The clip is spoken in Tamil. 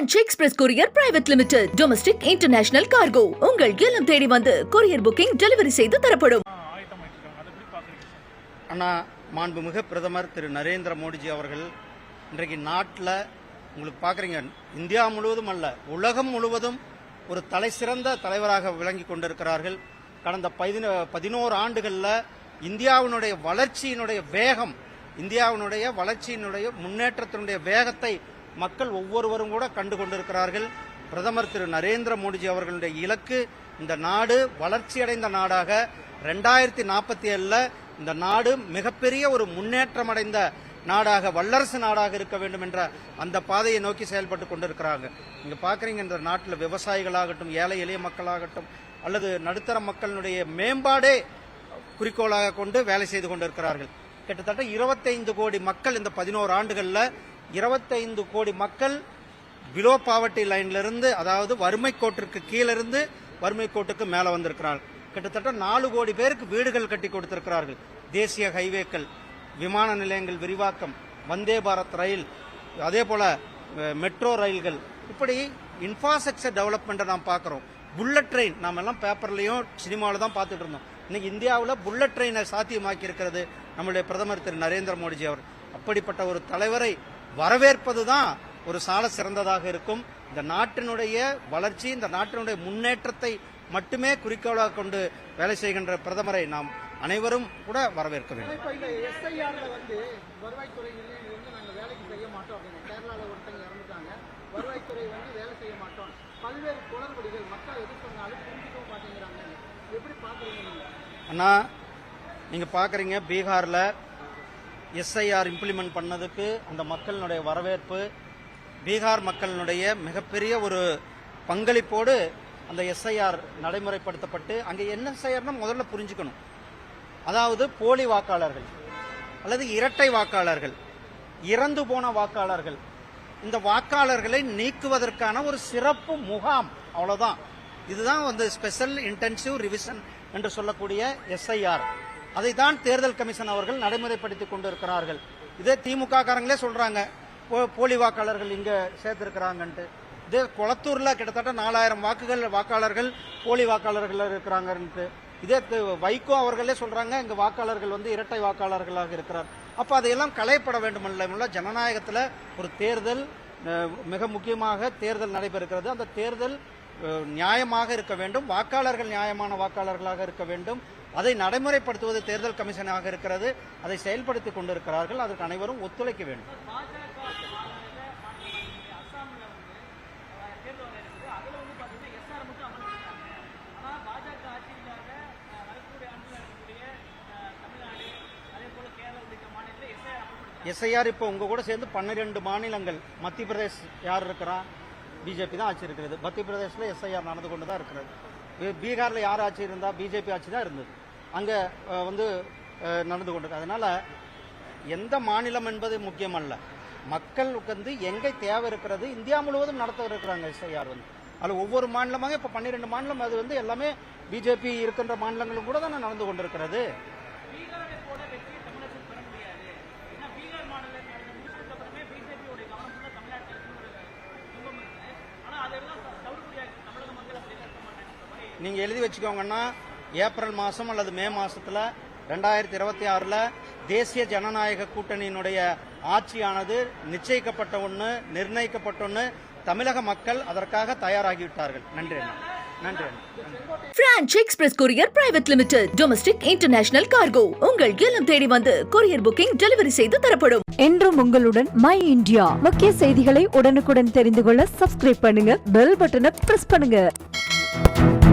Franch express courier private limited domestic international cargo உங்கள் இல்லம் தேடி வந்து கொரியர் புக்கிங் டெலிவரி செய்து தரப்படும். அண்ணா மாண்புமிகு பிரதமர் திரு. நரேந்திர மோடிஜி அவர்கள் இன்றைக்கு நாட்டில் உங்களுக்கு பார்க்குறீங்க இந்தியா முழுவதும் அல்ல உலகம் முழுவதும் ஒரு தலை சிறந்த தலைவராக விளங்கி கொண்டிருக்கிறார்கள். கடந்த பதின பதினோரு ஆண்டுகளில் இந்தியாவினுடைய வளர்ச்சியினுடைய வேகம் இந்தியாவினுடைய வளர்ச்சியினுடைய முன்னேற்றத்தினுடைய வேகத்தை மக்கள் ஒவ்வொருவரும் கூட கண்டு கொண்டிருக்கிறார்கள் பிரதமர் திரு நரேந்திர மோடிஜி அவர்களுடைய இலக்கு இந்த நாடு வளர்ச்சியடைந்த நாடாக ரெண்டாயிரத்தி நாற்பத்தி ஏழில் இந்த நாடு மிகப்பெரிய ஒரு முன்னேற்றமடைந்த நாடாக வல்லரசு நாடாக இருக்க வேண்டும் என்ற அந்த பாதையை நோக்கி செயல்பட்டு கொண்டிருக்கிறாங்க. இங்கே பார்க்குறீங்க இந்த நாட்டில் விவசாயிகளாகட்டும் ஏழை எளிய மக்களாகட்டும் அல்லது நடுத்தர மக்களினுடைய மேம்பாடே குறிக்கோளாக கொண்டு வேலை செய்து கொண்டிருக்கிறார்கள். கிட்டத்தட்ட 25 கோடி மக்கள் இந்த பதினோரு ஆண்டுகளில் 25 கோடி மக்கள் பிலோ பாவர்ட்டி லைன்ல இருந்து அதாவது வறுமை கோட்டிற்கு கீழிருந்து வறுமை கோட்டுக்கு மேலே வந்திருக்கிறார்கள். கிட்டத்தட்ட நாலு கோடி பேருக்கு வீடுகள் கட்டி கொடுத்திருக்கிறார்கள். தேசிய ஹைவேக்கள் விமான நிலையங்கள் விரிவாக்கம் வந்தே பாரத் ரயில் அதே போல மெட்ரோ ரயில்கள். இப்படி இன்ஃப்ராஸ்ட்ரக்சர் டெவலப்மெண்ட்டை நாம் பார்க்குறோம். புல்லட் ட்ரெயின் நாம் எல்லாம் பேப்பர்லையும் சினிமாவில் தான் பார்த்துட்டு இருந்தோம். இன்னைக்கு இந்தியாவில் புல்லட் ட்ரெயினை சாத்தியமாக்கி இருக்கிறது நம்முடைய பிரதமர் திரு நரேந்திர மோடிஜி அவர். அப்படிப்பட்ட ஒரு தலைவரை வரவேற்பது தான் ஒரு சால சிறந்ததாக இருக்கும். இந்த நாட்டினுடைய வளர்ச்சி இந்த நாட்டினுடைய முன்னேற்றத்தை மட்டுமே குறிக்கோளாக கொண்டு வேலை செய்கின்ற பிரதமரை நாம் அனைவரும் கூட வரவேற்க வேண்டும். அண்ணா நீங்க பாக்குறீங்க பீகார்ல எஸ்ஐஆர் இம்ப்ளிமெண்ட் பண்ணதுக்கு அந்த மக்களினுடைய வரவேற்பு பீகார் மக்களினுடைய மிகப்பெரிய ஒரு பங்களிப்போடு அந்த எஸ்ஐஆர் நடைமுறைப்படுத்தப்பட்டு அங்கே என்ன எஸ்ஐஆர்னா முதல்ல புரிஞ்சுக்கணும். அதாவது போலி வாக்காளர்கள் அல்லது இரட்டை வாக்காளர்கள் இறந்து போன வாக்காளர்கள் இந்த வாக்காளர்களை நீக்குவதற்கான ஒரு சிறப்பு முகாம் அவ்வளோதான் இதுதான் வந்து ஸ்பெஷல் இன்டென்சிவ் ரிவிஷன் என்று சொல்லக்கூடிய எஸ்ஐஆர் அதை தான் தேர்தல் கமிஷன் அவர்கள் நடைமுறைப்படுத்திக் கொண்டிருக்கிறார்கள். இதே திமுக காரங்களே சொல்றாங்க போ- போலி வாக்காளர்கள் இங்க சேர்த்திருக்கிறாங்கன்ட்டு. இதே குளத்தூர்ல கிட்டத்தட்ட நாலாயிரம் வாக்குகள் வாக்காளர்கள் போலி வாக்காளர்கள் இருக்கிறாங்கன்ட்டு. இதே வைகோ அவர்களே சொல்றாங்க இங்க வாக்காளர்கள் வந்து இரட்டை வாக்காளர்களாக இருக்கிறார். அப்ப அதையெல்லாம் களையப்பட வேண்டுமல்ல. ஜனநாயகத்துல ஒரு தேர்தல் மிக முக்கியமாக தேர்தல் நடைபெறுகிறது. அந்த தேர்தல் நியாயமாக இருக்க வேண்டும். வாக்காளர்கள் நியாயமான வாக்காளர்களாக இருக்க வேண்டும். அதை நடைமுறைப்படுத்துவது தேர்தல் கமிஷனாக இருக்கிறது. அதை செயல்படுத்திக் கொண்டிருக்கிறார்கள். அதற்கு அனைவரும் ஒத்துழைக்க வேண்டும். எஸ்ஐஆர் இப்போ உங்க கூட சேர்ந்து பன்னிரெண்டு மாநிலங்கள் மத்திய பிரதேஷ் யார் இருக்கிறா? பிஜேபி தான் ஆட்சி இருக்கிறது. மத்திய பிரதேஷ்ல எஸ்ஐஆர் நடந்து கொண்டு தான் இருக்கிறது. பீகாரில் யார் ஆட்சி இருந்தால் பிஜேபி ஆட்சி தான் இருந்தது. அங்கே வந்து நடந்து கொண்டு அதனால் எந்த மாநிலம் என்பது முக்கியமல்ல. மக்களுக்கு வந்து எங்கே தேவை இருக்கிறது இந்தியா முழுவதும் நடத்த இருக்கிறாங்க எஸ்ஐஆர் வந்து. அதில் ஒவ்வொரு மாநிலமாக இப்போ பன்னிரெண்டு மாநிலம் அது வந்து எல்லாமே பிஜேபி இருக்கின்ற மாநிலங்களும் கூட தானே நடந்து கொண்டிருக்கிறது. நீங்க எழுதி வச்சுக்கோங்கன்னா ஏப்ரல் மாசம் அல்லது மே மாசத்துல ரெண்டாயிரத்தி இருபத்தி ஆறுல தேசிய ஜனநாயக கூட்டணியினுடைய ஆட்சியானது நிச்சயிக்கப்பட்ட ஒண்ணு நிர்ணயிக்கப்பட்ட ஒண்ணு தமிழக மக்கள் அதற்காக தயாராகிவிட்டார்கள். நன்றி அண்ணா. நன்றி அண்ணா. நன்றி. Franch express courier private limited domestic international cargo உங்கள் இல்லம் தேடி வந்து கொரியர் புக்கிங் டெலிவரி செய்து தரப்படும். என்றும் உங்களுடன் மை இந்தியா முக்கிய செய்திகளை உடனுக்குடன் தெரிந்து கொள்ள சப்ஸ்கிரைப் பண்ணுங்க பெல் பட்டனை பிரஸ் பண்ணுங்க.